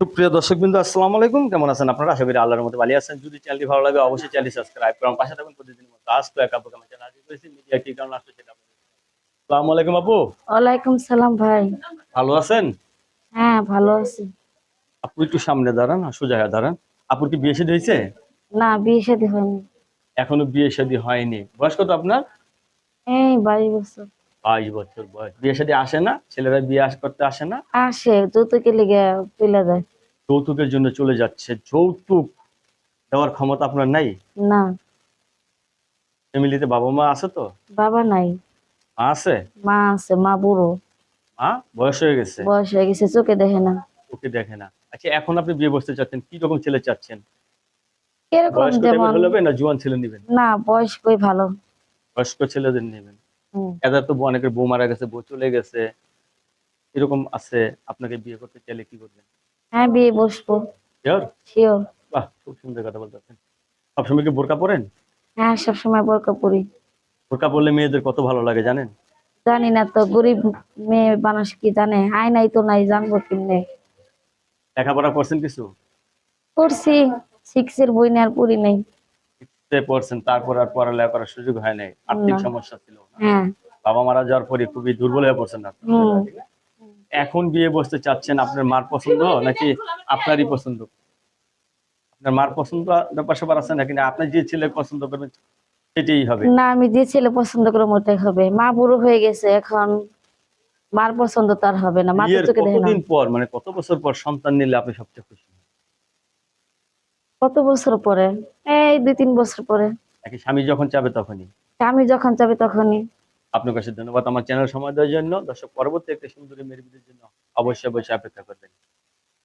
সুপ্রিয় দর্শক বিন্দু আসসালামু আলাইকুম। কেমন আছেন আপনারা? আশা করি আল্লাহর মতো ভালো আছেন। যদি চ্যানেলটি ভালো লাগে অবশ্যই চ্যানেলটি সাবস্ক্রাইব করুন। পাশে থাকুন প্রতিদিন মতো আজ তো এক আপুকে আমার চ্যানেল হাজির করেছি। মিডিয়া কি কারণ আসছে সেটা আপনাদের আসসালামু আলাইকুম আপু। ওয়ালাইকুম সালাম ভাই। ভালো আছেন? হ্যাঁ ভালো আছি। আপু একটু সামনে দাঁড়ান সোজা দাঁড়ান। আপুর কি বিয়ে শাদী হয়েছে? না বিয়ে শাদী হয়নি। এখনও বিয়ে শাদী হয়নি। বয়স কত আপনার? এই বাইশ বছর। বাইশ বছর বয়স। বিয়ে শাদী আসে না ছেলেরা বিয়ে আস করতে আসে না। আসে যৌতুকে লেগে পেলে যায়। যৌতুকের জন্য চলে যাচ্ছে। যৌতুক দেওয়ার ক্ষমতা আপনার নাই? না। ফ্যামিলিতে বাবা মা আছে তো? বাবা নাই। মা আছে? মা আছে মা বুড়ো। মা? বয়স হয়ে গেছে? বয়স হয়ে গেছে চোখে দেখে না। ওকে দেখে না। আচ্ছা এখন আপনি বিয়ে বসতে চাচ্ছেন কি রকম ছেলে চাচ্ছেন? এরকম যেমন না জোয়ান ছেলে নেবেন? না বয়স্কই ভালো। বয়স্ক ছেলেদের নেবেন। এদের তো অনেকের বউ মারা গেছে বউ চলে গেছে। এরকম আছে আপনাকে বিয়ে করতে চাইলে কি করবেন? হ্যাঁ বিয়ে বসবো। শিওর শিওর বাহ খুব সুন্দর কথা বলতেছেন। সবসময় কি বোরকা পরেন? হ্যাঁ সবসময় বোরকা পরি। বোরকা পরলে মেয়েদের কত ভালো লাগে জানেন? জানি না তো গরিব মেয়ে মানুষ কি জানে? আয় নাই তো নাই জানব কিনে লেখাপড়া করছেন কিছু? করছি সিক্সের বই নেওয়ার পড়ি নাই। সে পড়ছেন তারপর আর পড়ালেখা করার সুযোগ হয় নাই। আর্থিক সমস্যা ছিল। হ্যাঁ। বাবা মারা যাওয়ার পরে খুবই দুর্বল হয়ে পড়ছেন এখন বিয়ে বসতে চাচ্ছেন আপনার মার পছন্দ নাকি আপনারই পছন্দ? আপনার মার পছন্দ ব্যাপার আছে নাকি? আপনি যে ছেলে পছন্দ করবেন সেটাই হবে। না আমি যে ছেলে পছন্দ করে ওটাই হবে। মা বুড়ো হয়ে গেছে এখন মার পছন্দ তার হবে না। মা তো চোখে দেখে না। পর মানে কত বছর পর সন্তান নিলে আপনি সবচেয়ে খুশি? কত বছর পরে? এই দুই তিন বছর পরে। স্বামী যখন চাবে তখনই? স্বামী যখন চাবে তখনই। আপনার কাছে ধন্যবাদ। আমার চ্যানেল সময় দেওয়ার জন্য। দর্শক পরবর্তী একটা সুন্দর মেয়ের জন্য অবশ্যই অবশ্যই অপেক্ষা করবেন।